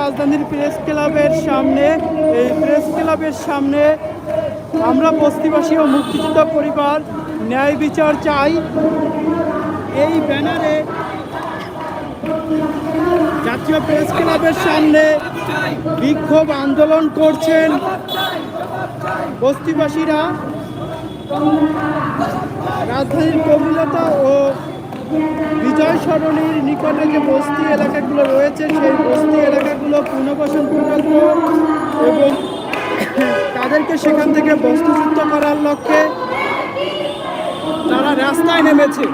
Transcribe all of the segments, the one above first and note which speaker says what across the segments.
Speaker 1: রাজধানীর প্রেস ক্লাবের সামনে, এই প্রেস ক্লাবের সামনে আমরা বস্তিবাসী ও মুক্তিযোদ্ধা পরিবার ন্যায় বিচার চাই। এই ব্যানারে জাতীয় প্রেস ক্লাবের সামনে বিক্ষোভ আন্দোলন করছেন বস্তিবাসীরা। রাজধানীর কবিলতা ও বিজয় সরণির নিকটে যে বস্তি এলাকাগুলো রয়েছে, সেই বস্তি এলাকাগুলো পুনর্বাসন প্রকল্প এবং তাদেরকে সেখান থেকে বস্তুযুক্ত করার লক্ষ্যে তারা রাস্তায় নেমেছে।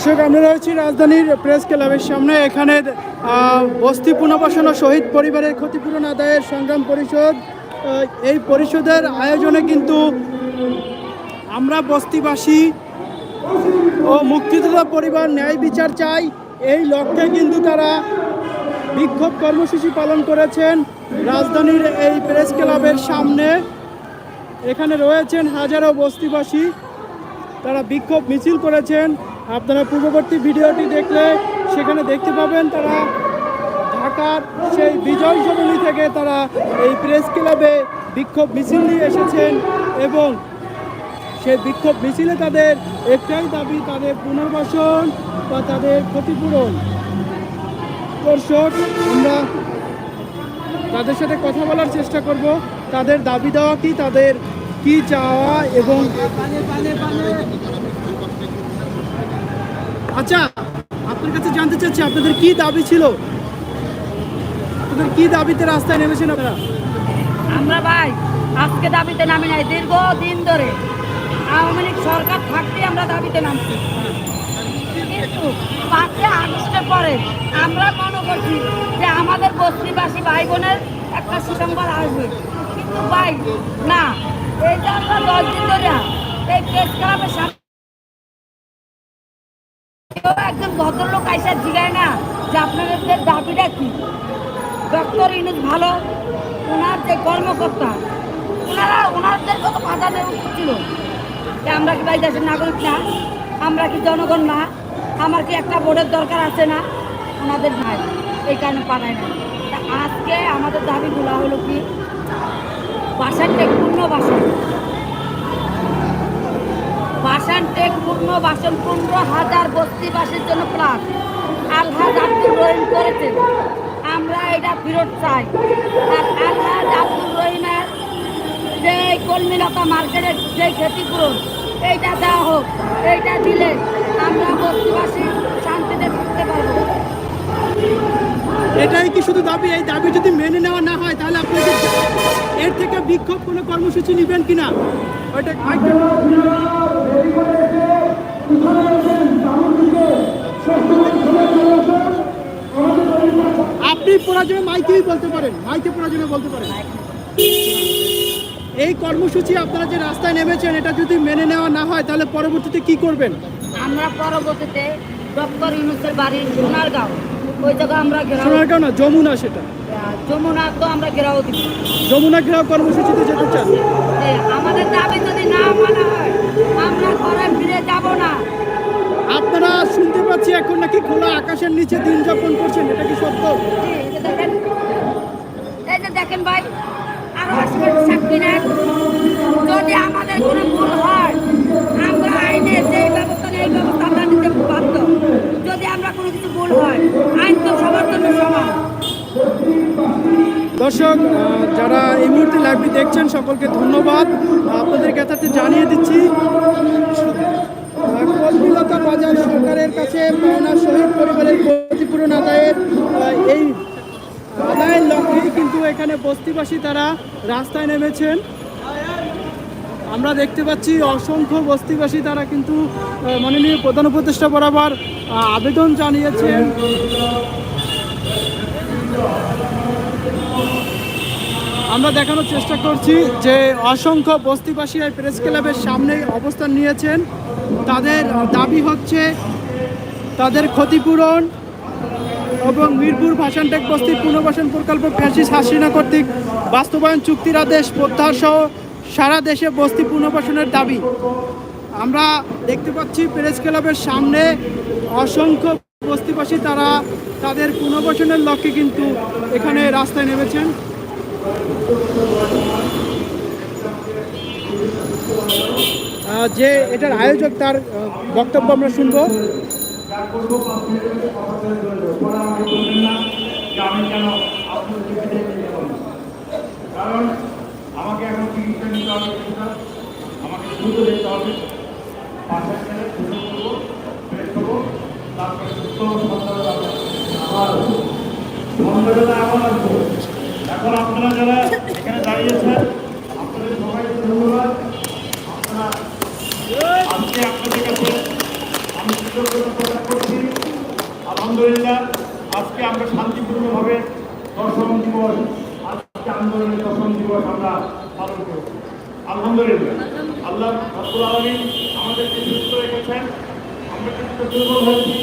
Speaker 1: দর্শক, আমরা রয়েছি রাজধানীর প্রেস ক্লাবের সামনে। এখানে বস্তি পুনর্বাসন ও শহীদ পরিবারের ক্ষতিপূরণ আদায়ের সংগ্রাম পরিষদ এই পরিষদের আয়োজনে কিন্তু আমরা বস্তিবাসী ও মুক্তিযোদ্ধা পরিবার ন্যায় বিচার চাই। এই লক্ষ্যে কিন্তু তারা বিক্ষোভ কর্মসূচি পালন করেছেন রাজধানীর এই প্রেস ক্লাবের সামনে। এখানে রয়েছেন হাজারো বস্তিবাসী, তারা বিক্ষোভ মিছিল করেছেন। আপনারা পূর্ববর্তী ভিডিওটি দেখলে সেখানে দেখতে পাবেন তারা ঢাকার সেই বিজয় সরণি থেকে তারা এই প্রেস ক্লাবে বিক্ষোভ মিছিল নিয়ে এসেছেন এবং সেই বিক্ষোভ মিছিলে তাদের একটাই দাবি, তাদের পুনর্বাসন বা তাদের ক্ষতিপূরণ। দর্শক, আমরা তাদের সাথে কথা বলার চেষ্টা করব। তাদের দাবি দেওয়া কি, তাদের কি চাওয়া এবং আচ্ছা আপনার কাছে জানতে চাচ্ছি, আপনাদের কি দাবি ছিল? আপনাদের কি দাবিতে রাস্তায় নেমেছেন আপনারা?
Speaker 2: আমরা ভাই, আজকে দাবিতে নামি নাই দীর্ঘ দিন ধরে আওয়ামী লীগ সরকার থাকতে আমরা দাবিতে নামছি। কিন্তু আগস্টের পরে আমরা মনে করছি যে আমাদের বস্তিবাসী ভাই বোনের একটা সুসংবাদ আসবে। কিন্তু ভাই, না, এই যে আমরা দশ দিন ধরে এই প্রেস ক্লাবের সামনে কেউ একজন ভদ্রলোক আইসা জিগায় না যে আপনাদের দাবিটা কি? ডক্টর ইনুজ ভালো, ওনার যে কর্মকর্তা, ওনারা ওনাদের কত দেওয়া ছিল। যে আমরা কি ভাই দেশের নাগরিক না। আমরা কি জনগণ না? আমার কি একটা বোর্ডের দরকার আছে না? ওনাদের নাই। এই কারণে পাঠায় না। আজকে আমাদের দাবিগুলো হলো কি? বাসার পূর্ণ বাসন বাসান টেক পূর্ণ বাসন পনেরো হাজার বস্তিবাসীর জন্য প্লাস আলহাজ আব্দুল রহিম করেছেন। আমরা এটা ফেরত চাই। আর আলহাজ আব্দুল রহিমের যে কলমিলতা মার্কেটের যে ক্ষতিপূরণ, এইটা দেওয়া হোক, এইটা দিলে আমরা বস্তিবাসী শান্তিতে থাকতে পারব।
Speaker 1: এটাই কি শুধু দাবি? এই দাবি যদি মেনে নেওয়া না হয়, তাহলে আপনি এর থেকে বিক্ষোভ কোনো কর্মসূচি নেবেন কিনা? ওইটা আপনি প্রয়োজনে মাইকেই বলতে পারেন, মাইকে প্রয়োজনে বলতে পারেন। এই কর্মসূচি আপনারা যে রাস্তায় নেমেছেন, এটা যদি মেনে নেওয়া না হয়, তাহলে পরবর্তীতে কি করবেন?
Speaker 2: আমরা পরবর্তীতে ডক্টর ইউনুসের বাড়ি সোনারগাঁও। ওই জায়গায় আমরা
Speaker 1: সোনারগাঁও না যমুনা সেটা।
Speaker 2: যমুনা তো আমরা ঘেরাও দিব।
Speaker 1: যমুনা ঘেরাও কর্মসূচিতে যেতে চান?
Speaker 2: যে আমাদের দাবি যদি না মানা হয় আমরা ঘরে ফিরে যাব না।
Speaker 1: আপনারা শুনতে পাচ্ছি এখন নাকি খোলা আকাশের নিচে দিন যাপন করছেন এটা কি সত্য?
Speaker 2: দেখেন এই যে দেখেন ভাই আরও আসবেন সাক্ষী নেন। যদি আমাদের কোনো ভুল হয় আমরা আইনে যেই ব্যবস্থা নেই ব্যবস্থা
Speaker 1: দর্শক যারা এই মুহূর্তে লাইভটি দেখছেন সকলকে ধন্যবাদ। আপনাদের কাছে জানিয়ে দিচ্ছি আহ, বাজার সরকারের কাছে পাওনা শহীদ পরিবারের ক্ষতিপূরণ আদায়ের এই আদায়ের লক্ষ্যেই কিন্তু এখানে বস্তিবাসী তারা রাস্তায় নেমেছেন। আমরা দেখতে পাচ্ছি অসংখ্য বস্তিবাসী তারা কিন্তু মাননীয় প্রধান উপদেষ্টা বরাবর আবেদন জানিয়েছেন। আমরা দেখানোর চেষ্টা করছি যে অসংখ্য বস্তিবাসী এই প্রেস ক্লাবের সামনে অবস্থান নিয়েছেন। তাদের দাবি হচ্ছে তাদের ক্ষতিপূরণ এবং মিরপুর ভাষানটেক বস্তির পুনর্বাসন প্রকল্প ফ্যাসিস হাসিনা কর্তৃক বাস্তবায়ন চুক্তির আদেশ প্রত্যাহার সহ সারা দেশে বস্তি পুনর্বাসনের দাবি আমরা দেখতে পাচ্ছি প্রেস ক্লাবের সামনে অসংখ্য বস্তিবাসী তারা তাদের পুনর্বাসনের লক্ষ্যে কিন্তু এখানে রাস্তায় নেমেছেন যে এটার আয়োজক তার বক্তব্য আমরা শুনব।
Speaker 3: কারণ আমাকে এখন চিকিৎসা নিতে হবে আমাকে দ্রুত যেতে হবে। বাসায় গেলে দ্রুত করব ফ্রেশ হব তারপরে সুস্থ সন্তান আবার বন্ধবেলা এখন আসব। এখন আপনারা যারা এখানে দাঁড়িয়েছেন আপনাদের সবাইকে ধন্যবাদ। আপনারা আজকে আপনাদের কাছে আমি কৃতজ্ঞতা প্রকাশ করছি। আলহামদুলিল্লাহ, আজকে আমরা শান্তিপূর্ণভাবে দশম দিবস, আজকে আন্দোলনের দশম দিবস আমরা পালন করছি আলহামদুলিল্লাহ। আল্লাহ রাব্বুল আলামিন আমাদেরকে সুস্থ রেখেছেন। আমরা কিছুটা দুর্বল হয়েছি।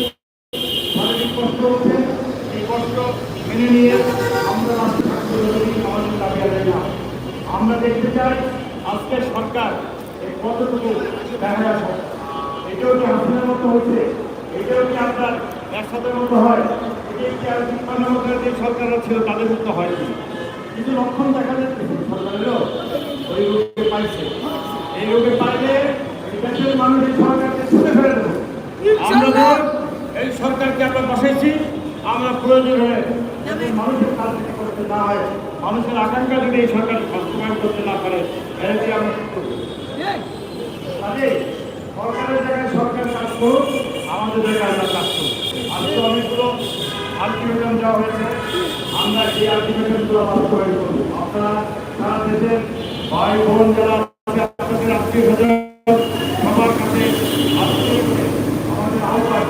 Speaker 3: শারীরিক কষ্ট হচ্ছে। এই কষ্ট মেনে নিয়ে আমরা আমাদের দাবি আদায় না। আমরা দেখতে চাই আজকে সরকার এই কতটুকু দেখা যাচ্ছে এটাও কি হাসিনার মতো হচ্ছে এটাও কি আপনার একসাথের মতো হয়? এটাই কি আর তিপ্পান্ন যে সরকাররা ছিল তাদের মতো হয় কি কিছু লক্ষণ দেখা যাচ্ছে। সরকারেরও ওই রোগে পাইছে এই রোগে পাইলে দেশের মানুষ এই সরকারকে ছুটে ফেলে দেবো। আমরা তো এই সরকারকে আমরা বসাইছি আমরা প্রয়োজন হয়ে মানুষের কাজ করতে না হয় মানুষের আকাঙ্ক্ষা যদি এই সরকার বাস্তবায়ন করতে না পারে তাহলে আমরা কি সরকারের জায়গায় সরকার কাজ করুক আমাদের জায়গায় আমরা কাজ করুক। আজকে অনেকগুলো আলটিমেটাম দেওয়া হয়েছে আমরা এই আলটিমেটামগুলো বাস্তবায়ন করব। আপনারা সারা দেশের ভাই বোন সবার কাছে আমাদের আহ্বান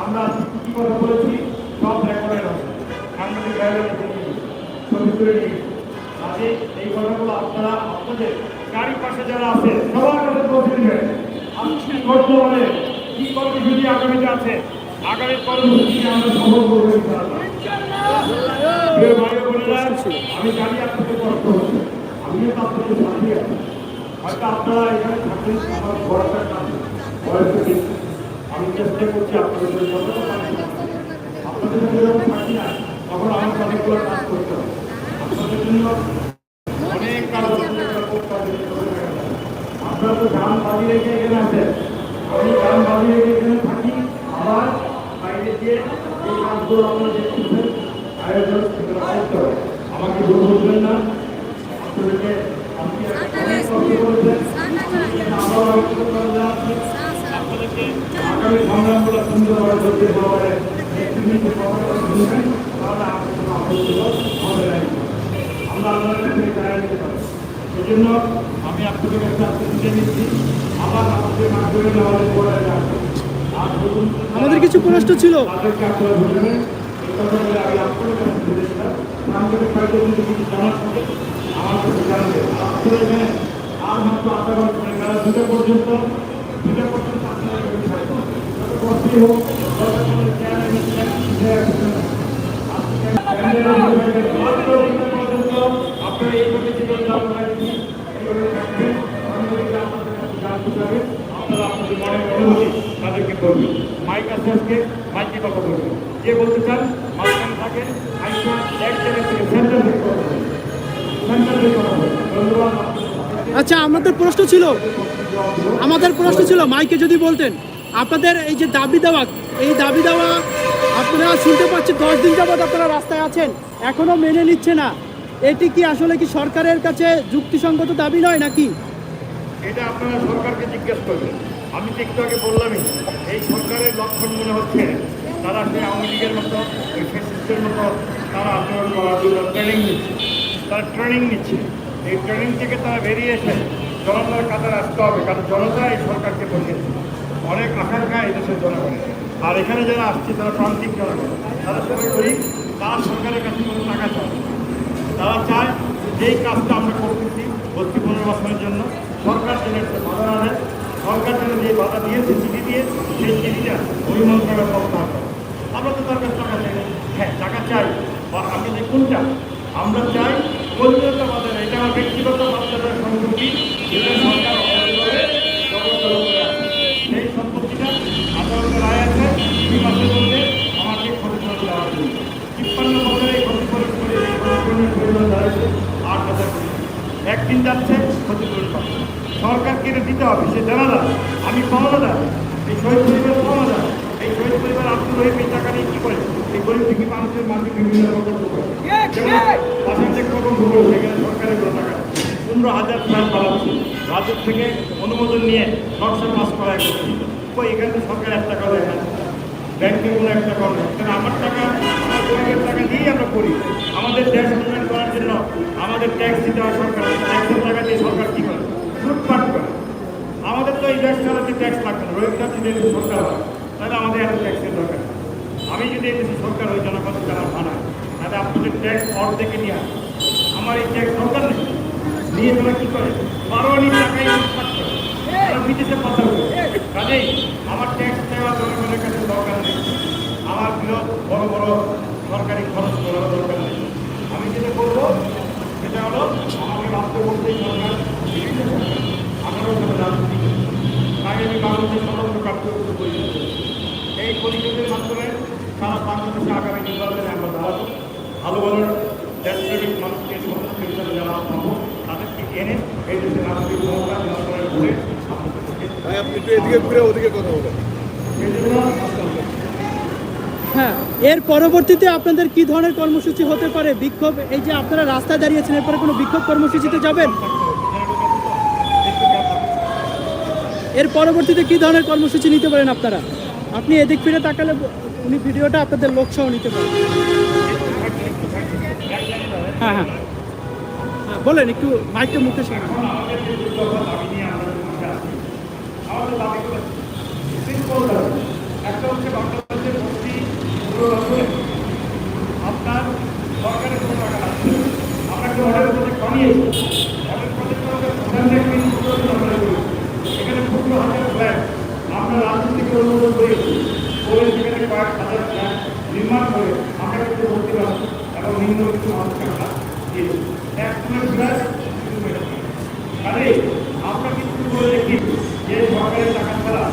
Speaker 3: আমরা বলেছি সব রেকর্ডের আছে এই কথাগুলো আপনারা আপনাদের গাড়ির পাশে যারা আছে সবার কাছে আমি কি বর্তমানে কি কর্মসূচি আগামীতে আছে আগামী কর্মসূচি আমরা সফল করব? আমি জানি আপনাদের কষ্ট হচ্ছে, আমিও তো আপনাদের সাথে আপনারা এখানে থাকেন আমার কাজ আমি চেষ্টা করছি আপনাদের আপনাদের জন্য না, তখন আমার অনেকগুলো কাজ করতে আপনারা তো গান বাজিয়ে রেখে এখানে আছেন আমি গান বাজিয়ে রেখে এখানে থাকি, আবার বাইরে গিয়ে এই কাজগুলো আপনারা দেখতেছেন আয়োজন সেগুলো করতে হবে আমাকে ভুল বুঝবেন না। আপনাদেরকে আপনি আগামী সংগ্রামগুলো সুন্দরভাবে করতে আমাদের আমরা আল্লাহর কাছে জানাই দিতে পারি এই জন্য আমি আপনাদের কাছে আজকে তুলে নিচ্ছি। আবার আপনাদের মাধ্যমে আমাদের
Speaker 1: আমাদের কিছু প্রশ্ন ছিল।
Speaker 3: আপনারা কথাগুলো আমি আপনাদের কাছে বলেছিলাম আমাদের হয়তো যদি কিছু জানার থাকে আমার কাছে জানবে আপনারা এখানে আর মাত্র মানে বেলা দুটো পর্যন্ত দুটো পর্যন্ত আপনারা কষ্টই হোক আপনারা আপনারা আপনাদের মনের অনুভূতি তাদেরকে করবেন মাইক আছে আজকে, মাইকে কথা বলবেন যে বলতে চান? মাঝখানে থাকে মাইকটা এক জায়গা থেকে সেন্টার থেকে কথা বলবেন সেন্টার থেকে কথা বলবেন
Speaker 1: আচ্ছা আমাদের প্রশ্ন ছিল। আমাদের প্রশ্ন ছিল মাইকে যদি বলতেন আপনাদের এই যে দাবি দেওয়া এই দাবি দেওয়া আপনারা শুনতে পাচ্ছেন দশ দিন যাবৎ আপনারা রাস্তায় আছেন এখনও মেনে নিচ্ছে না। এটি কি আসলে কি সরকারের কাছে যুক্তিসঙ্গত দাবি নয় নাকি?
Speaker 3: এটা আপনারা সরকারকে জিজ্ঞেস করবেন। আমি তো একটু আগে বললামই এই সরকারের লক্ষণ মনে হচ্ছে তারা সেই আওয়ামী লীগের মতো ফেসিস্টের মতো তারা আচরণ করার জন্য ট্রেনিং নিচ্ছে। তারা ট্রেনিং নিচ্ছে। এই ট্রেনিং থেকে তারা বেরিয়ে এসে জনতার কাতারে আসতে হবে, কারণ জনতা এই সরকারকে বসিয়েছে অনেক আকাঙ্ক্ষা এই দেশের জনগণের। আর এখানে যারা আসছে, তারা প্রান্তিক জনগণ। তারা সবাই করি তারা সরকারের কাছে কোনো টাকা চায় তারা চায় যেই কাজটা আমরা করতেছি ভর্তি পুনর্বাসনের জন্য। সরকার যেন একটা বাধা না দেয়। সরকার যেন যে বাধা দিয়েছে, চিঠি দিয়ে, সেই চিঠিটা ওই প্রত্যাহার করে। আমরা তো তার কাছে টাকা চাই। হ্যাঁ টাকা চাই। বা আমি যে কোনটা আমরা চাই কলকাতা বাজারে এটা আমার ব্যক্তিগত বাচ্চাদের সম্পত্তি। সরকার করে করে। সেই সম্পত্তিটা আদালতের রায় আছে দুই মাসের মধ্যে আমাকে ক্ষতিপূরণ দেওয়ার জন্য তিপ্পান্ন বছরে ক্ষতিপূরণ করে ক্ষতিপূরণের আট হাজার কোটি। একদিন যাচ্ছে ক্ষতিপূরণ পাচ্ছে সরকারকে এটা দিতে হবে, সে জানালা। আমি পাওনাদার এই শহীদ পরিবার পাওনাদার এই শহীদ পরিবার আব্দুল রহিম টাকা নিয়ে কী করে? এই গরিব দুঃখী মানুষের মাঝে বিভিন্ন রকম টাকা পনেরো হাজার ফ্ল্যাট বানাচ্ছে রাজ্য থেকে অনুমোদন নিয়ে নকশা পাস করা করছি এখানে সরকার এক টাকা দেয় না। ব্যাংকে কোনো একটা কর নেই। কারণ আমার টাকা, আমার গরিবের টাকা দিয়েই আমরা করি? আমাদের দেশ উন্নয়ন করার জন্য আমাদের ট্যাক্স দিতে হয় সরকার ট্যাক্সের টাকা দিয়ে সরকার কী করে? লুটপাট করে। আমাদের তো এই দেশ চালাতে ট্যাক্স লাগবে না। যদি সরকার হয়। তাহলে আমাদের এত ট্যাক্সের দরকার। আমি যদি এই দেশে সরকার হই, জনগণ যারা বানায় তাহলে আপনাদের ট্যাক্স অর্ধেকে নিয়ে আসে আমার এই ট্যাক্স দরকার নেই। নিয়ে তারা কী করে? বারো আনি টাকাই বিদেশে পাচার করে। কাজেই আমার ট্যাক্স দেওয়া জনগণের কাছে দরকার নেই। আমার প্রিয় বড় বড় সরকারি খরচ করার দরকার নেই। আমি যেটা করব, সেটা হলো আমাকে বলতেই সরকার বিভিন্ন সরকার আঠারো রাজনীতি প্রাপ্ত করেছি। এই পরিষদের মাধ্যমে সারা বাংলাদেশে আগামী নির্বাচনে আমরা দাঁড়াবো। ভালো ভালো দেশপ্রেমিক মানুষকে স্বতন্ত্র হিসাবে যারা পাবো তাদেরকে এনে এই দেশের রাজনৈতিক ক্ষমতা নিয়ন্ত্রণের করে
Speaker 4: আপনি একটু এদিকে ঘুরে ওদিকে কথা বলেন।
Speaker 1: হ্যাঁ এর পরবর্তীতে আপনাদের কি ধরনের কর্মসূচি হতে পারে? বিক্ষোভ এই যে আপনারা রাস্তায় দাঁড়িয়েছেন এরপরে কোনো বিক্ষোভ কর্মসূচিতে যাবেন? এর পরবর্তীতে কি ধরনের কর্মসূচি নিতে পারেন আপনারা? আপনি এদিক ফিরে তাকালে উনি ভিডিওটা আপনাদের লোকসহ নিতে পারেন। হ্যাঁ হ্যাঁ। হ্যাঁ বলেন, একটু মাইকটা মুখে
Speaker 3: আপনার সরকারের অর্ডার প্রজেক্ট আমাদের প্রধান ব্যক্তি আমরা করি এখানে পনেরো হাজার ফ্ল্যাট আমরা রাজনীতিকে অনুমোদন করেছি করে সেখানে হাজার ফ্ল্যাট নির্মাণ করে আমরা কিন্তু এবং এক আমরা কিন্তু বলে দেখি? যে সরকারের টাকা ছাড়া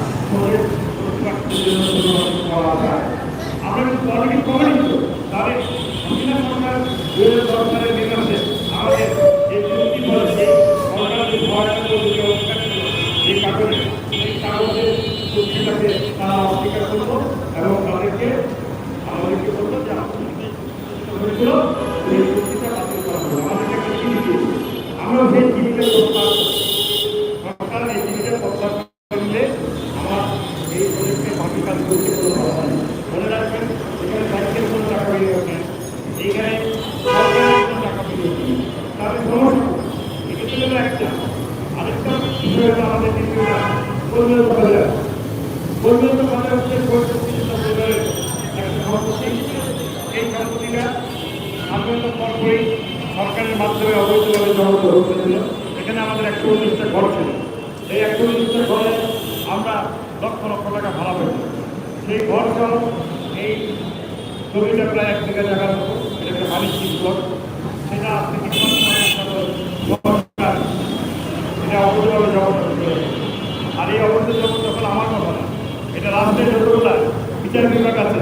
Speaker 3: আমরা কিন্তু নিত তাহলে হাসিনা সরকার দুই হাজার দশ সালের নির্বাচনে আমাদের যে চুক্তি বলে যে সরকার যে ভয়টা করে যে অধিকার ছিল, যে কাগজে সেই কাগজের চুক্তিটাকে তারা অস্বীকার করল এবং তাদেরকে আমাদেরকে বলল যে আপনাদের হয়েছিল সেই চুক্তিটা বাতিল করা হলো আমাদেরকে একটা চিঠি দিয়েছে আমরা সেই চিঠিটা প্রত্যাহার করি। সরকার এই চিঠিটা প্রত্যাহার করলে আমার এই প্রজেক্টে বাকি কাজ করতে কোনো বাধা নেই মনে রাখবেন এখানে ব্যাংকের কোনো টাকা বিনিয়োগ নেই এইখানে সরকারের কোনো টাকা বিনিয়োগ নেই তাহলে সমস্যা এটা ছিল একটা আরেকটা বিষয় হলো আমাদের দ্বিতীয়টা পরিণত বাজার পরিণত বাজার হচ্ছে পরিস্থিতি বাজারের একটা সম্পত্তি এই সম্পত্তিটা আন্দোলন পরপরই সরকারের মাধ্যমে অবৈধভাবে জনগণ হয়েছিল এখানে আমাদের একশো উনিশটা ঘর ছিল এই একশো উনিশটা ঘরে আমরা লক্ষ লক্ষ টাকা ভাড়া পেতাম সেই ঘর সহ এই জমিটা প্রায় এক বিঘা জায়গার মতো এটা একটা বাণিজ্যিক ঘর সেটা আজকে কিছু সরকার এটা অবৈধভাবে জমা করতে আর এই অবৈধ জমা যখন আমার কথা না রাষ্ট্রের যতগুলা বিচার বিভাগ আছে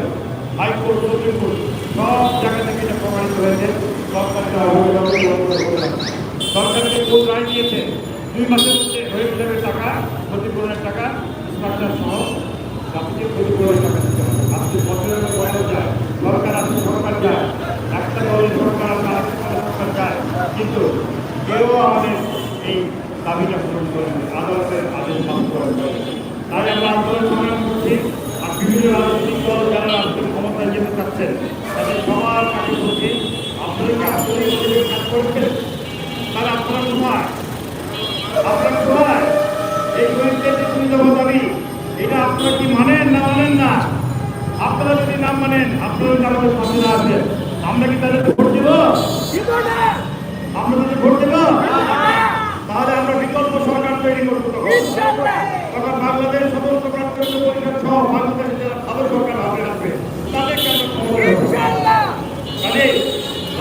Speaker 3: হাইকোর্ট সুপ্রিম কোর্ট, সব জায়গা থেকে এটা প্রমাণিত হয়েছে। সরকারকে কোর্ট রায় দিয়েছে। দুই মাসের মধ্যে হয়ে যাবে টাকা ক্ষতিপূরণের টাকা স্ট্রাকচার সহ সবচেয়ে ক্ষতিপূরণের টাকা দিতে হবে আপনি বছরের পর বছর যায় সরকার আসে সরকার যায় একটা দলের সরকার আসে আরেকটা দলের সরকার যায় কিন্তু কেউ আমাদের এই দাবিটা পূরণ করেন আদালতের আদেশ মান্য করেন তাই আমরা আন্দোলন সংগ্রাম করছি আর বিভিন্ন রাজনৈতিক দল যারা রাষ্ট্রের ক্ষমতায় যেতে চাচ্ছেন তাদের সবার কাছে বলছি করছেন তাহলে আপনারা কোথায় আপনারা কোথায় এই তুমি এটা আপনারা কি মানেন না মানেন না আপনারা যদি না মানেন আপনারা যদি না আমরা কি তাদের ভোট দেব আমরা যদি ভোট দেব তাহলে আমরা বিকল্প সরকার তৈরি করব তখন বাংলাদেশ স্বতন্ত্র প্রাপ্ত পরিষদ সহ বাংলাদেশের যারা ভালো সরকার হবে কাজে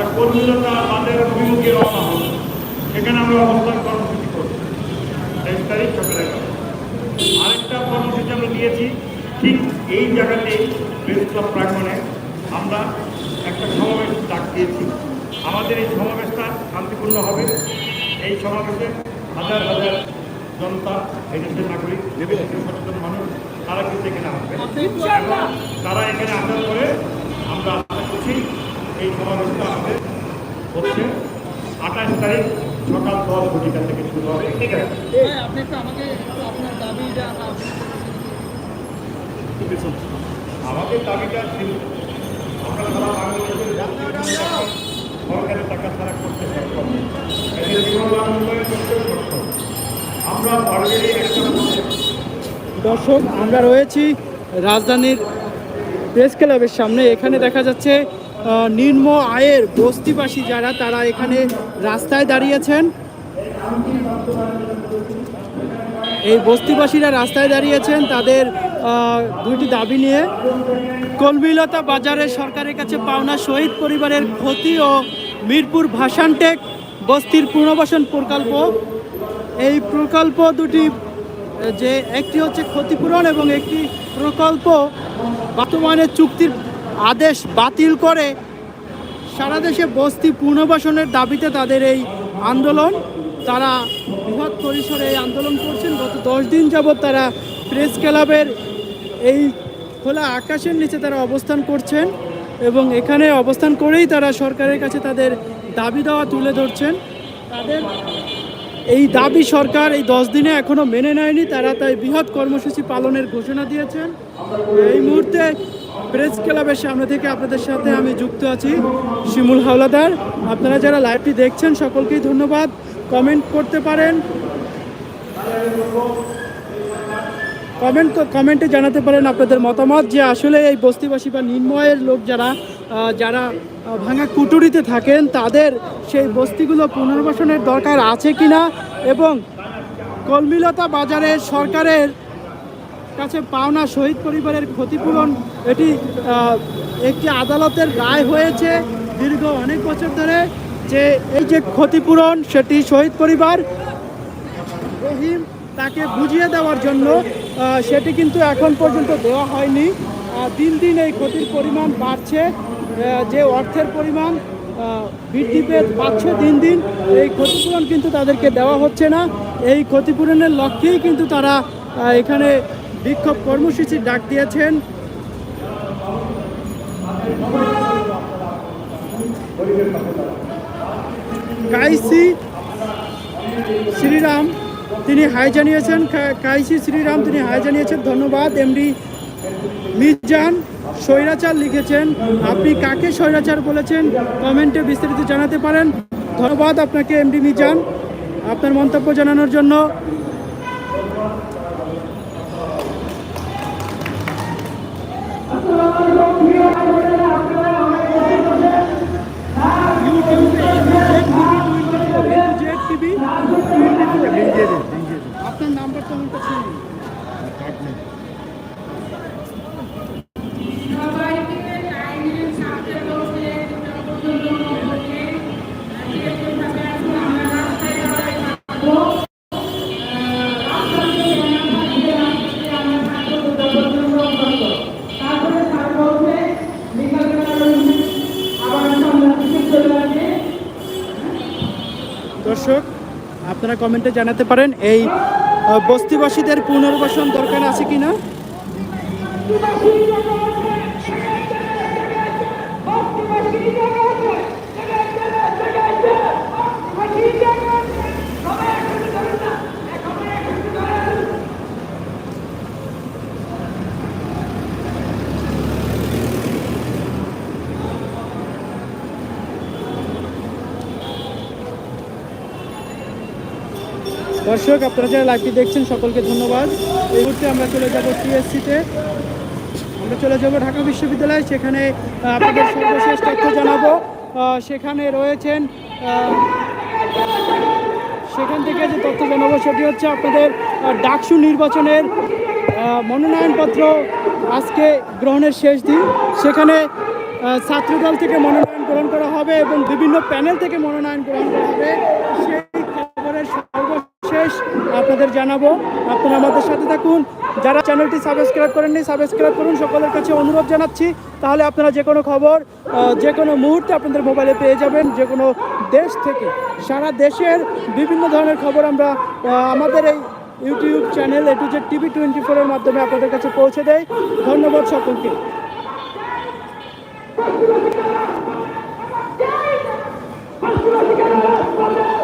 Speaker 3: আমরা কর্মীলতা বাজার অভিমুখে রওনা হব। সেখানে আমরা অবস্থান কর্মসূচি করব। তেইশ তারিখ সকাল আরেকটা কর্মসূচি আমরা দিয়েছি ঠিক এই জায়গাতে প্রেস ক্লাব প্রাঙ্গণে আমরা একটা সমাবেশ ডাক দিয়েছি। আমাদের এই সমাবেশটা শান্তিপূর্ণ হবে। এই সমাবেশে হাজার হাজার জনতা এই দেশের নাগরিক সচেতন মানুষ তারা কিন্তু এখানে আসবে। এবং তারা এখানে আসার পরে আমরা আশা করছি এই সমাবেশটা আমাদের হচ্ছে আঠাশ তারিখ সকাল দশ ঘটিকা থেকে শুরু হবে। ঠিক আছে?
Speaker 1: আপনি একটু আমাকে আপনার দাবিটা
Speaker 3: আমাদের দাবিটা ছিল আমরা সারা বাংলাদেশের সরকারের টাকা ছাড়া করতে সক্ষম। জীবনমান উন্নয়ন করতে সক্ষম। আমরা অলরেডি একটা
Speaker 1: দর্শক আমরা রয়েছি রাজধানীর প্রেস ক্লাবের সামনে। এখানে দেখা যাচ্ছে নিম্ন আয়ের বস্তিবাসী যারা, তারা এখানে রাস্তায় দাঁড়িয়েছেন। এই বস্তিবাসীরা রাস্তায় দাঁড়িয়েছেন তাদের দুইটি দাবি নিয়ে। কলমিলতা বাজারে সরকারের কাছে পাওনা, শহীদ পরিবারের ক্ষতি ও মিরপুর ভাসানটেক বস্তির পুনর্বাসন প্রকল্প। এই প্রকল্প দুটি, যে একটি হচ্ছে ক্ষতিপূরণ এবং একটি প্রকল্প বর্তমানে চুক্তির আদেশ বাতিল করে সারা দেশে বস্তি পুনর্বাসনের দাবিতে তাদের এই আন্দোলন। তারা বৃহৎ পরিসরে এই আন্দোলন করছেন। গত দশ দিন যাবৎ তারা প্রেস ক্লাবের এই খোলা আকাশের নিচে তারা অবস্থান করছেন এবং এখানে অবস্থান করেই তারা সরকারের কাছে তাদের দাবি দেওয়া তুলে ধরছেন। তাদের এই দাবি সরকার এই দশ দিনে এখনও মেনে নেয়নি। তারা তাই বৃহৎ কর্মসূচি পালনের ঘোষণা দিয়েছেন। এই মুহূর্তে প্রেস ক্লাবের সামনে থেকে আপনাদের সাথে আমি যুক্ত আছি, শিমুল হাওলাদার। আপনারা যারা লাইভটি দেখছেন, সকলকেই ধন্যবাদ। কমেন্ট করতে পারেন। কমেন্ট কমেন্টে জানাতে পারেন আপনাদের মতামত যে আসলে এই বস্তিবাসী বা নির্ময়ের লোক যারা যারা ভাঙা কুটুরিতে থাকেন, তাদের সেই বস্তিগুলো পুনর্বাসনের দরকার আছে কিনা? এবং কলমিলতা বাজারে সরকারের কাছে পাওনা শহীদ পরিবারের ক্ষতিপূরণ, এটি একটি আদালতের রায় হয়েছে দীর্ঘ অনেক বছর ধরে যে এই যে ক্ষতিপূরণ, সেটি শহীদ পরিবার রহিম তাকে বুঝিয়ে দেওয়ার জন্য সেটি কিন্তু এখন পর্যন্ত দেওয়া হয়নি। দিন দিন এই ক্ষতির পরিমাণ বাড়ছে যে অর্থের পরিমাণ বৃদ্ধি পেয়ে পাচ্ছে দিন দিন, এই ক্ষতিপূরণ কিন্তু তাদেরকে দেওয়া হচ্ছে না। এই ক্ষতিপূরণের লক্ষ্যেই কিন্তু তারা এখানে বিক্ষোভ কর্মসূচির ডাক দিয়েছেন। কাইসি শ্রীরাম, তিনি হাই জানিয়েছেন। কাইসি শ্রীরাম, তিনি হাই জানিয়েছেন। ধন্যবাদ এমডি মিজান স্বৈরাচার লিখেছেন। আপনি কাকে স্বৈরাচার বলেছেন কমেন্টে বিস্তারিত জানাতে পারেন। ধন্যবাদ আপনাকে এমডি মিজান আপনার মন্তব্য জানানোর জন্য। কমেন্টে জানাতে পারেন এই বস্তিবাসীদের পুনর্বাসন দরকার আছে কি না দর্শক, আপনারা যারা লাইভটি দেখছেন, সকলকে ধন্যবাদ। এই মুহূর্তে আমরা চলে যাব টিএসসিতে। আমরা চলে যাব ঢাকা বিশ্ববিদ্যালয়, সেখানে আপনাদের সর্বশেষ তথ্য জানাব। সেখানে রয়েছেন সেখান থেকে যে তথ্য জানাব সেটি হচ্ছে আপনাদের ডাকসু নির্বাচনের মনোনয়নপত্র আজকে গ্রহণের শেষ দিন। সেখানে ছাত্রদল থেকে মনোনয়ন গ্রহণ করা হবে এবং বিভিন্ন প্যানেল থেকে মনোনয়ন গ্রহণ করা হবে। সর্বশেষ আপনাদের জানাব। আপনারা আমাদের সাথে থাকুন। যারা চ্যানেলটি সাবস্ক্রাইব করেননি, সাবস্ক্রাইব করুন। সকলের কাছে অনুরোধ জানাচ্ছি, তাহলে আপনারা যে কোনো খবর যে কোনো মুহূর্তে আপনাদের মোবাইলে পেয়ে যাবেন। যে কোনো দেশ থেকে, সারা দেশের বিভিন্ন ধরনের খবর আমরা আমাদের এই ইউটিউব চ্যানেল এটু যে টিভি টোয়েন্টি ফোরের মাধ্যমে আপনাদের কাছে পৌঁছে দেয় ধন্যবাদ সকলকে।
Speaker 5: Thank you.